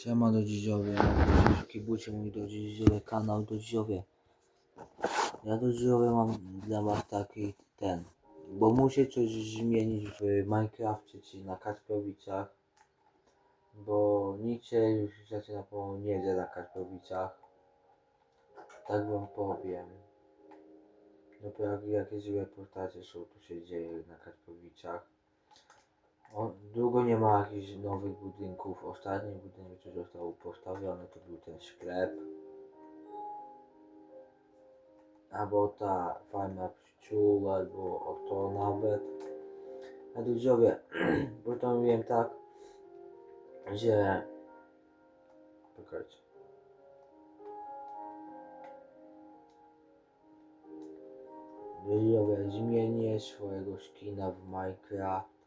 Siema do dzidziowie, kibucie mój do dzidziowie, kanał do dzidziowie. Ja do dzidziowie mam dla was taki ten, bo muszę coś zmienić w Minecrafcie czy na Kasprowicach, bo nikt się już zaczyna po nie dzieje na Kasprowicach. Tak wam powiem. Dopiero jak jakieś reportaże są, tu się dzieje na Kasprowicach. Długo nie ma jakichś nowych budynków. Ostatni budynek, który został postawiony, to był ten sklep. Albo ta farma pszczół, albo o to nawet. A dużowie, bo to mówiłem tak, że... Czekajcie. Dużowie, zmienię swojego skina w Minecraft.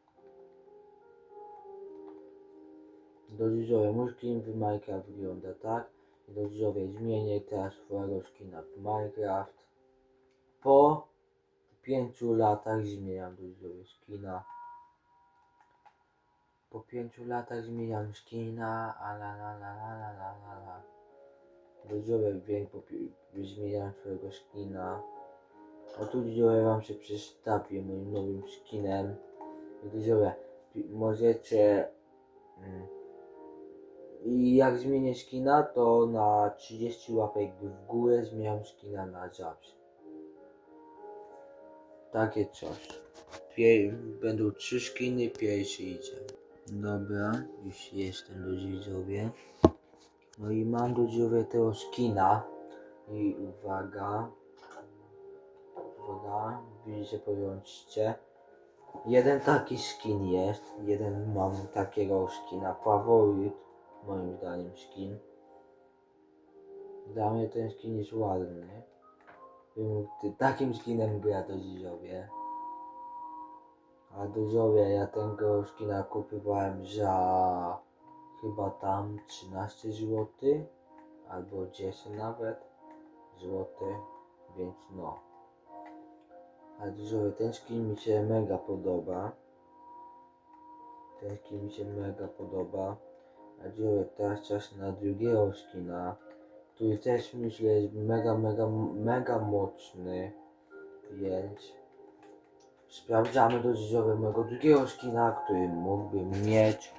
Do widzowie mój skin w Minecraft wygląda tak. I do widzowie zmienię teraz skina w Minecraft. Po 5 latach zmieniam do widzowie skina. Po 5 latach zmieniam skina, a la la la la la la la la. Do widzowie wiem, po pi- zmieniam swojego skina. O tu widzowie wam się przedstawię moim nowym skinem. Pi- możecie... Mm, i jak zmienię skina, to na 30 łapek w górę zmieniam skina na zawsze. Takie coś. Będą trzy skiny, pierwszy idzie. Dobra, już jestem do widzowie. No i mam do widzowie tego skina. I uwaga. Uwaga, widzicie, powiążcie. Jeden taki skin jest, jeden mam takiego skina, faworyt, moim zdaniem skin. Dla mnie ten skin jest ładny. Bym takim skinem grać do dziowie. A do dziowie ja tego skina kupowałem za chyba tam 13 zł albo 10 nawet złoty, więc no. Ale dużo ten skin mi się mega podoba. Ten skin mi się mega podoba. A teraz czas na drugiego skina, który też myślę jest mega, mega, mega mocny. Więc sprawdzamy do dziedziowe mojego drugiego skina, który mógłbym mieć.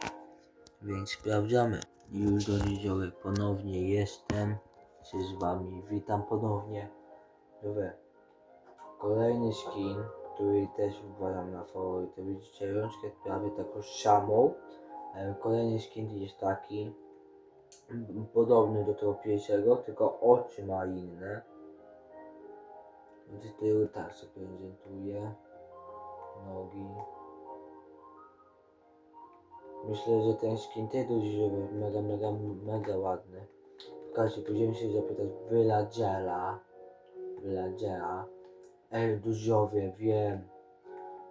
Więc sprawdzamy. Już do dziedziowe ponownie jestem. Się z wami witam ponownie. Dobra. Kolejny skin, który też uważam na faworytę. Widzicie rączkę prawie taką samą. E, Kolejny skin jest taki podobny do tego pierwszego, tylko oczy ma inne. Z tyłu tak się prezentuje. Nogi. Myślę, że ten skin też duży, mega, mega, mega ładny. Słuchajcie, pójdziemy się zapytać Villagera. Villagera. Ej, dużowie, wiem.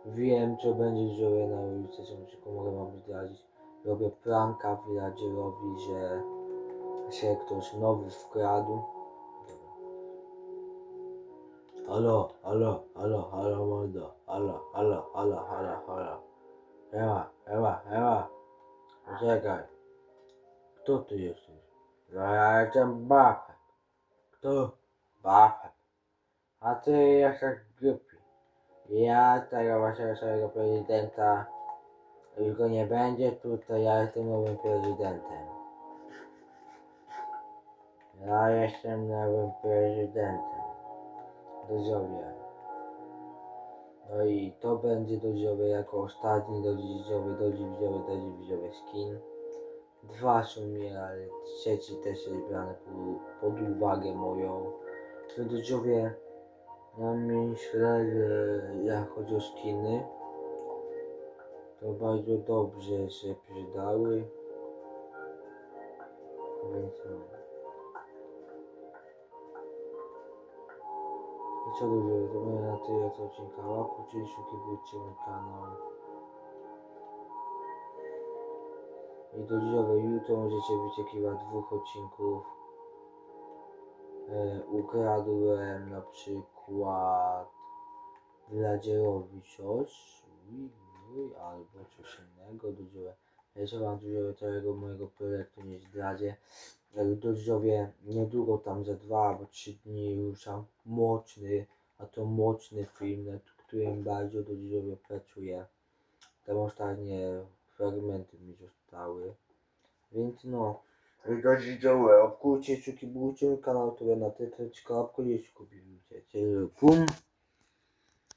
Wiem, co będzie dużowie na ulicy, co mogę wam zdradzić. Robię pranka villagerowi, że się ktoś nowy wkradł. Halo, halo, halo, halo, mordo. Halo, halo, halo, halo, halo. Ewa, Ewa, Ewa. Poczekaj. Kto ty jesteś? No ja jestem Bafek. Kto? Bafek. A ty jesteś głupi. Ja tego waszego swojego prezydenta już go nie będzie tutaj, ja jestem nowym prezydentem. Ja jestem nowym prezydentem. Doziowie. No i to będzie doziowie jako ostatni dodziowy, dodziowy, dodziowy skin. Dwa są mnie, ale trzeci też jest brany pod, pod uwagę moją. To doziowie, ja myślę, że jak chodzi o skiny, to bardzo dobrze się przydały. Więc no. I co lubię, to będzie na tyle z odcinka. Czyli subskrybujcie mój kanał. I do dzisiowej jutro możecie wyczekiwać dwóch odcinków. E, ukradłem na przykład Vladzierowi coś. Uj, albo coś innego. Dużo. Wam dużo całego mojego projektu razie. Jak Dodżowie niedługo tam za dwa albo trzy dni ruszam mocny, a to mocny film, nad którym bardzo Dodżowie pracuje. Tam ostatnie fragmenty mi zostały. Więc no, Dodżowie, obkujcie, czuki, bójcie kanał, to na czekałapko, jeśli kupił, pum.